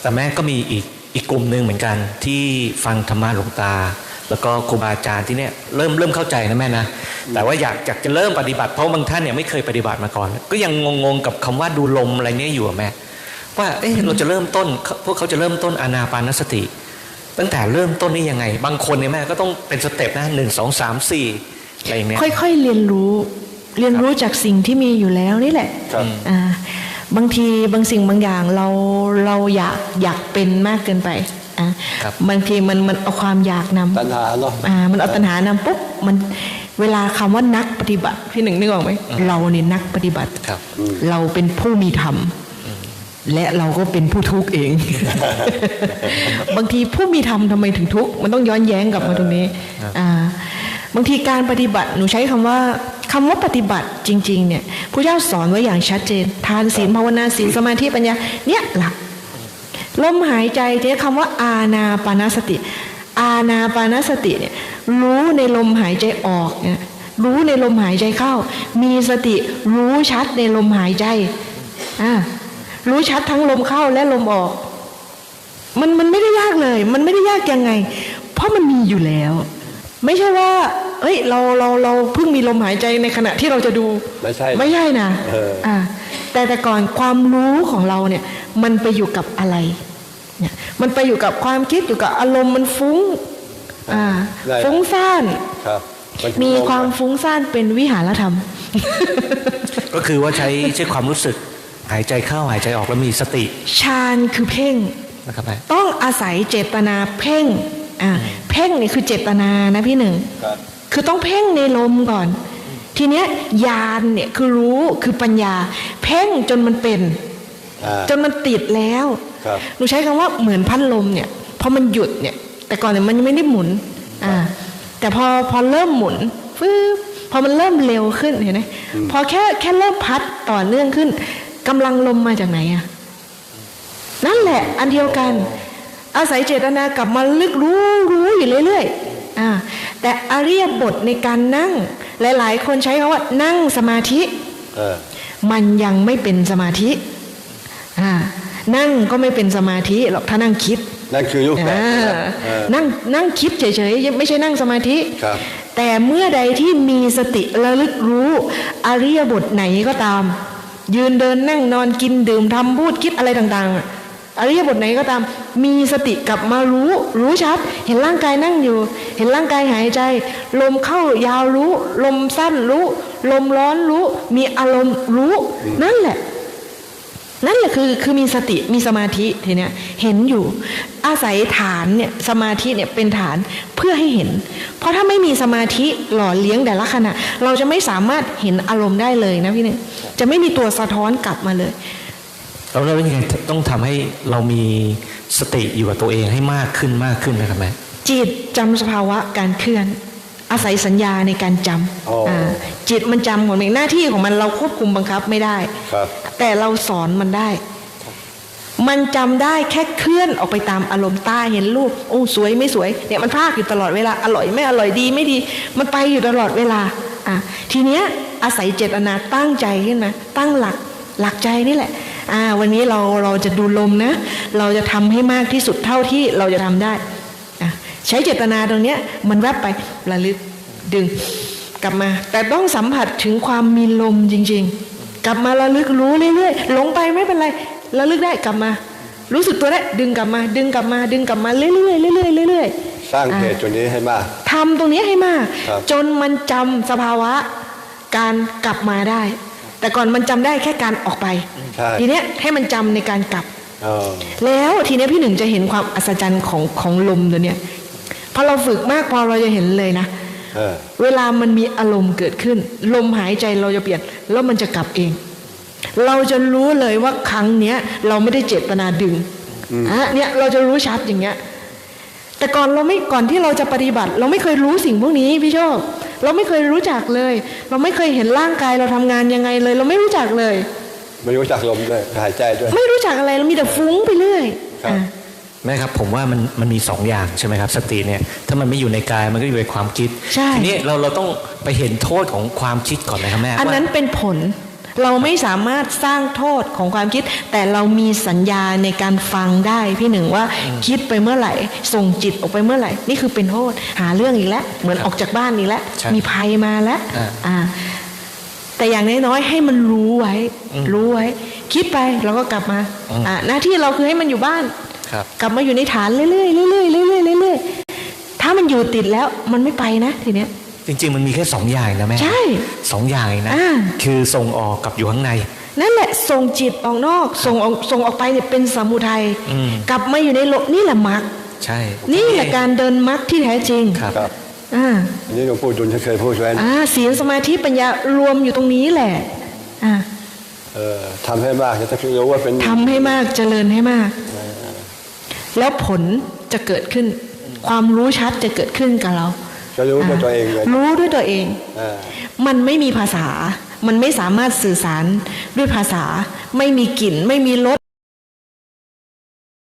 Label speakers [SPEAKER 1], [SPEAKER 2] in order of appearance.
[SPEAKER 1] แต่แม่ก็มีอีกอีกกลุ่มหนึ่งเหมือนกัน ที่ฟังธรรมะหลวงตา แล้วก็ครูบาอาจารย์ที่เนี่ยเริ่มเริ่มเข้าใจนะแม่นะแต่ว่าอยากอยากจะเริ่มปฏิบัติเพราะบางท่านเนี่ยไม่เคยปฏิบัติมาก่อน ก็ยังงงๆกับคำว่าดูลมอะไรเนี่ยอยู่อะแม่ว่าเอ๊ะเราจะเริ่มต้นเขาพวกเขาจะเริ่มต้นอานาปานสติ ตั้งแต่เริ่มต้นนี่ยังไง บางคนเนี่ยแม่ก็ต้องเป็นสเต็ปนะหนึ่งสองสามสี่อะไรอย่างเนี้ย
[SPEAKER 2] ค่อยๆเรียนรู้เรียนรู้จากสิ่งที่มีอยู่แล้วนี่แหละ
[SPEAKER 3] ครับ
[SPEAKER 2] อ่า บางทีบางสิ่งบางอย่างเราเราอยากอยากเป็นมากเกินไปอะ
[SPEAKER 1] ครับ
[SPEAKER 2] บางทีมันมันเอาความอยากนำ
[SPEAKER 3] ตัณหาเนาะ
[SPEAKER 2] อ่ามันเอาตัณหานำปุ๊บมันเวลาคำว่านักปฏิบัติพี่หนึ่งนึกออกไหมเราเนี่ยนักปฏิบัติ
[SPEAKER 1] ครับ
[SPEAKER 2] เราเป็นผู้มีธรรมและเราก็เป็นผู้ทุกข์เอง บางทีผู้มีธรรมทำไมถึงทุกข์มันต้องย้อนแย้งกลับมาตรงนี้อ่าบางทีการปฏิบัติหนูใช้คำว่า คำว่าปฏิบัติจริง ๆ เนี่ยพระเจ้าสอนไว้อย่างชัดเจน ทานศีลภาวนาศีลสมาธิปัญญาเนี่ยหลักลมหายใจเจ๊คำว่าอาณาปานสติ อาณาปานสติเนี่ยรู้ในลมหายใจออกเนี่ยรู้ในลมหายใจเข้า มีสติรู้ชัดในลมหายใจอ่ารู้ชัดทั้งลมเข้าและลมออก มันมันไม่ได้ยากเลย มันไม่ได้ยากยังไง เพราะมันมีอยู่แล้ว ไม่ใช่ว่า เอ้ยเราเราเราเพิ่งมีลมหายใจในขณะที่เราจะดู
[SPEAKER 3] ไม่ใช่
[SPEAKER 2] ไม่ใช่นะ
[SPEAKER 3] เออ
[SPEAKER 2] อ่าแต่แต่ก่อนความรู้ของเราเนี่ยมันไปอยู่กับอะไรเนี่ยมันไปอยู่กับความคิดอยู่กับอารมณ์มันฟุ้งอ่า
[SPEAKER 3] ได้
[SPEAKER 2] ฟุ้งซ่าน
[SPEAKER 3] ครับนถึง
[SPEAKER 2] มี
[SPEAKER 3] ลง
[SPEAKER 2] ความฟุ้งซ่านเป็นวิหารธรรม
[SPEAKER 1] ก็คือว่าใช้ใช้ความรู้สึกหายใจเข้าหายใจออกแล้วมีสติ
[SPEAKER 2] ฌานคือเพ่ง
[SPEAKER 1] นะครับแม่
[SPEAKER 2] ต้องอาศัยเจตนาเพ่งอ่าเพ่งนี่คือเจตนานะพี่หนึ่ง
[SPEAKER 3] ครับ
[SPEAKER 2] คือต้องเพ่งในลมก่อน ทีเนี้ยญาณเนี่ยคือรู้คือปัญญา เพ่งจนมันเป็น
[SPEAKER 3] อ่า
[SPEAKER 2] จนมันติดแล้ว
[SPEAKER 3] ครับ
[SPEAKER 2] หนูใช้คำว่าเหมือนพัดลมเนี่ยพอมันหยุดเนี่ย แต่ก่อนเนี่ยมันยังไม่ได้หมุนอ่าแต่พอพอเริ่มหมุนฟื้บพอมันเริ่มเร็วขึ้นเห็นไหมพอแค่แค่เริ่มพัดต่อเนื่องขึ้นกำลังลมมาจากไหนอะนั่นแหละ อันเดียวกัน อาศัยเจตนากลับมาลึกรู้รู้อยู่เรื่อยๆอ่า แต่อริยบทในการนั่ง หลาย ๆ คนใช้คำว่านั่งสมาธิ
[SPEAKER 3] เออ
[SPEAKER 2] มันยังไม่เป็นสมาธิอ่านั่งก็ไม่เป็นสมาธิหรอกถ้านั่งคิด
[SPEAKER 3] นั่นคือยุคแบบ
[SPEAKER 2] อ่า
[SPEAKER 3] เออ
[SPEAKER 2] นั่งนั่งคิดเฉยๆยังไม่ใช่นั่งสมาธิ
[SPEAKER 3] ครับ
[SPEAKER 2] แต่เมื่อใดที่มีสติระลึกรู้อริยบทไหนก็ตาม ยืนเดินนั่งนอนกินดื่มทำพูดคิดอะไรต่างๆ อะอริยบทไหนก็ตาม มีสติกลับมารู้ รู้ชัด เห็นร่างกายนั่งอยู่ เห็นร่างกายหายใจ ลมเข้ายาวรู้ ลมสั้นรู้ ลมร้อนรู้ มีอารมณ์รู้ นั่นแหละ นั่นแหละคือคือมีสติมีสมาธิทีเนี้ยเห็นอยู่ อาศัยฐานเนี่ยสมาธิเนี่ยเป็นฐานเพื่อให้เห็น เพราะถ้าไม่มีสมาธิหล่อเลี้ยงแต่ละขณะ เราจะไม่สามารถเห็นอารมณ์ได้เลยนะพี่เนี่ยจะไม่มีตัวสะท้อนกลับมาเลย
[SPEAKER 1] เรายังไงต้องทำให้เรามีสติอยู่กับตัวเองให้มากขึ้นมากขึ้นนะครับแม่
[SPEAKER 2] จิตจำสภาวะการเคลื่อน อาศัยสัญญาในการจ
[SPEAKER 3] อ๋อำอ่า
[SPEAKER 2] จิตมันจำของมันเองหน้าที่ของมันเราควบคุมบังคับไม่ได้
[SPEAKER 3] ครับ
[SPEAKER 2] แต่เราสอนมันได้ มันจำได้แค่เคลื่อนออกไปตามอารมณ์ตาเห็นรูปโอ้สวยไม่สวยเนี่ยมันพากอยู่ตลอดเวลาอร่อยไม่อร่อยดีไม่ดี มันไปอยู่ตลอดเวลาอะทีเนี้ยอาศัยเจตนาตั้งใจขึ้นมาตั้งหลักหลักใจนี่แหละ อ่าวันนี้เราเราจะดูลมนะ เราจะทำให้มากที่สุดเท่าที่เราจะทำได้อะใช้เจตนาตรงเนี้ยมันแวบไประลึกดึง กลับมา แต่ต้องสัมผัสถึงความมีลมจริง ๆ กลับมาระลึกรู้เรื่อยๆหลงไปไม่เป็นไรระลึกได้กลับมา รู้สึกตัวได้ดึงกลับมา ดึงกลับมา ดึงกลับมาเรื่อยๆเรื่อยๆเรื่อยๆ
[SPEAKER 3] สร้างเหตุ
[SPEAKER 2] อะ
[SPEAKER 3] จุดนี้ให้มาก
[SPEAKER 2] ทำตรงนี้ให้มาก
[SPEAKER 3] ครับ
[SPEAKER 2] จนมันจำสภาวะ การกลับมาได้ แต่ก่อนมันจำได้แค่การออกไป
[SPEAKER 3] ใช่
[SPEAKER 2] ทีเนี้ยให้มันจำในการกลับ
[SPEAKER 3] เออ
[SPEAKER 2] แล้วทีเนี้ยพี่หนึ่งจะเห็นความอัศจรรย์ของของลมตัวเนี้ยพอเราฝึกมากพอเราจะเห็นเลยนะ
[SPEAKER 3] เออ
[SPEAKER 2] เวลามันมีอารมณ์เกิดขึ้น ลมหายใจเราจะเปลี่ยน แล้วมันจะกลับเอง เราจะรู้เลยว่าครั้งเนี้ยเราไม่ได้เจตนาดึงอะเนี่ยเราจะรู้ชัดอย่างเงี้ยแต่ก่อนเราไม่ก่อนที่เราจะปฏิบัติ เราไม่เคยรู้สิ่งพวกนี้พี่โชค เราไม่เคยรู้จักเลย เราไม่เคยเห็นร่างกายเราทำงานยังไงเลย เราไม่รู้จักเลย
[SPEAKER 3] ไม่รู้จักลมด้วยหายใจด้วย
[SPEAKER 2] ไม่รู้จักอะไรเรามีแต่ฟุ้งไปเรื่อย
[SPEAKER 3] ครับ
[SPEAKER 2] อะ
[SPEAKER 1] แม่ครับผมว่ามันมันมีสองอย่างใช่ไหมครับสติเนี่ยถ้ามันไม่อยู่ในกายมันก็อยู่ในความคิด
[SPEAKER 2] ใช่
[SPEAKER 1] ทีนี้เราเราต้องไปเห็นโทษของความคิดก่อนนะครับแม่
[SPEAKER 2] อันนั้น
[SPEAKER 1] ว่า
[SPEAKER 2] เป็นผล เราไม่สามารถสร้างโทษของความคิด แต่เรามีสัญญาในการฟังได้พี่หนึ่งว่าคิดไปเมื่อไหร่ ส่งจิตออกไปเมื่อไหร่ นี่คือเป็นโทษหาเรื่องอีกแล้ว เหมือนออกจากบ้านอีกแล้ว
[SPEAKER 1] ใช่
[SPEAKER 2] มีภัยมาแล้ว
[SPEAKER 1] อ่า
[SPEAKER 2] อ่าแต่อย่างน้อยๆให้มันรู้ไว้ รู้ไว้ คิดไปเราก็กลับมาอ่าหน้าที่เราคือให้มันอยู่บ้าน
[SPEAKER 1] ครับ
[SPEAKER 2] กลับมาอยู่ในฐานเรื่อยๆเรื่อยๆเรื่อยๆเรื่อยๆถ้ามันอยู่ติดแล้วมันไม่ไปนะทีเนี้ย
[SPEAKER 1] จริง ๆ มันมีแค่สองอย่างนะแม่
[SPEAKER 2] ใช่
[SPEAKER 1] สองอย่างเองนะ
[SPEAKER 2] อ่า
[SPEAKER 1] คือส่งออกกับอยู่ข้างใน
[SPEAKER 2] นั่นแหละส่งจิตออกนอกส่งออกส่งออกไปเนี่ยเป็นสมุทัย
[SPEAKER 1] อืม
[SPEAKER 2] กลับมาอยู่ในโลกนี่แหละมรรค
[SPEAKER 1] ใช่
[SPEAKER 2] นี่แหละการเดินมรรคที่แท้จริง
[SPEAKER 1] ครับ
[SPEAKER 3] ครับ
[SPEAKER 2] อ่า
[SPEAKER 3] อันนี้หลวงปู่ดุลเคยพูดไว้นะ
[SPEAKER 2] อ่าศีลสมาธิปัญญารวมอยู่ตรงนี้แหละอ่า
[SPEAKER 3] เออทำให้มากจะต้องรู้ว่าเป็น
[SPEAKER 2] ทำให้มากเจริญให้มาก แล้วผลจะเกิดขึ้น ความรู้ชัดจะเกิดขึ้นกับเรา
[SPEAKER 3] จะรู้ด้วยตัวเองเลย
[SPEAKER 2] รู้ด้วยตัวเอง
[SPEAKER 3] อ่า
[SPEAKER 2] มันไม่มีภาษา มันไม่สามารถสื่อสารด้วยภาษา ไม่มีกลิ่น ไม่มีรส